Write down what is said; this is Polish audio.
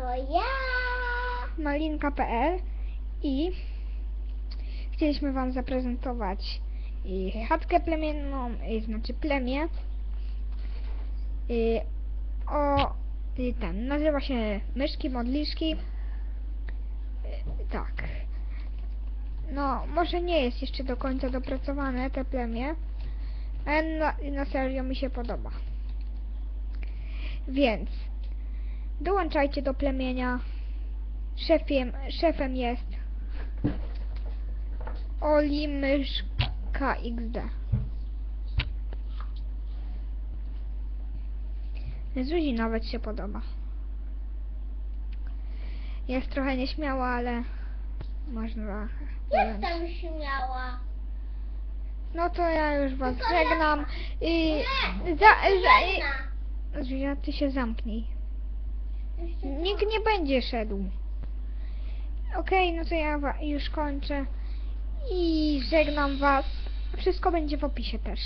To ja. malinka.pl i chcieliśmy Wam zaprezentować y, chatkę plemienną, y, znaczy plemię. Y, o y, ten, nazywa się Myszki Modliszki. Tak. No, może nie jest jeszcze do końca dopracowane te plemię, ale na, na serio mi się podoba. Więc dołączajcie do plemienia. Szefiem, szefem jest Oli Myszka XD. Zuzi nawet się podoba. Jest trochę nieśmiała, ale można. Jestem śmiała. No to ja już was Tylko żegnam i za, za, i. Zuzia, ty się zamknij. Nikt nie będzie szedł. Okej, no to ja już kończę i żegnam was. Wszystko będzie w opisie też.